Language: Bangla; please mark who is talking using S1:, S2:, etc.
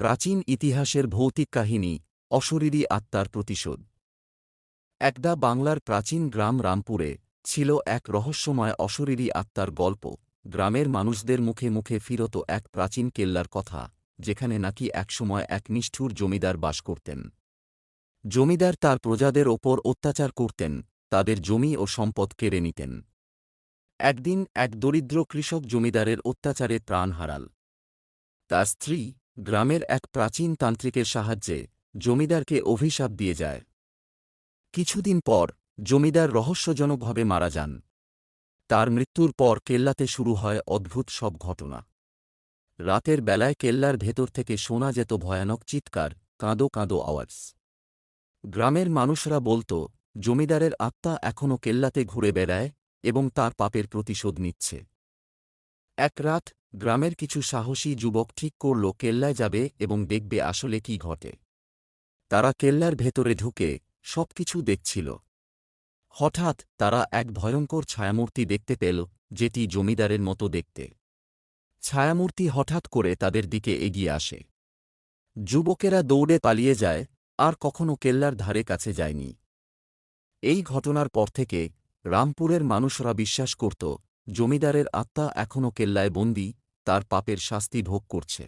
S1: প্রাচীন ইতিহাসের ভৌতিক কাহিনী, অশরীরী আত্মার প্রতিশোধ। একদা বাংলার প্রাচীন গ্রাম রামপুরে ছিল এক রহস্যময় অশরীরী আত্মার গল্প। গ্রামের মানুষদের মুখে মুখে ফিরত এক প্রাচীন কেল্লার কথা, যেখানে নাকি একসময় এক নিষ্ঠুর জমিদার বাস করতেন। জমিদার তার প্রজাদের ওপর অত্যাচার করতেন, তাদের জমি ও সম্পদ কেড়ে নিতেন। একদিন এক দরিদ্র কৃষক জমিদারের অত্যাচারে প্রাণ হারাল। তার স্ত্রী গ্রামের এক প্রাচীন তান্ত্রিকের সাহায্যে জমিদারকে অভিশাপ দিয়ে যায়। কিছুদিন পর জমিদার রহস্যজনকভাবে মারা যান। তার মৃত্যুর পর কেল্লাতে শুরু হয় অদ্ভুত সব ঘটনা। রাতের বেলায় কেল্লার ভেতর থেকে শোনা যেত ভয়ানক চিৎকার, কাঁদো কাঁদো আওয়াজ। গ্রামের মানুষরা বলত, জমিদারের আত্মা এখনও কেল্লাতে ঘুরে বেড়ায় এবং তার পাপের প্রতিশোধ নিচ্ছে। এক রাত, গ্রামের কিছু সাহসী যুবক ঠিক করল কেল্লায় যাবে এবং দেখবে আসলে কি ঘটে। তারা কেল্লার ভেতরে ঢুকে সবকিছু দেখছিল। হঠাৎ তারা এক ভয়ঙ্কর ছায়ামূর্তি দেখতে পেল, যেটি জমিদারের মতো দেখতে। ছায়ামূর্তি হঠাৎ করে তাদের দিকে এগিয়ে আসে। যুবকেরা দৌড়ে পালিয়ে যায়, আর কখনো কেল্লার ধারে কাছে যায়নি। এই ঘটনার পর থেকে রামপুরের মানুষরা বিশ্বাস করত জমিদারের আত্মা এখনও কেল্লায় বন্দী তার পাপের শাস্তি ভোগ করছে।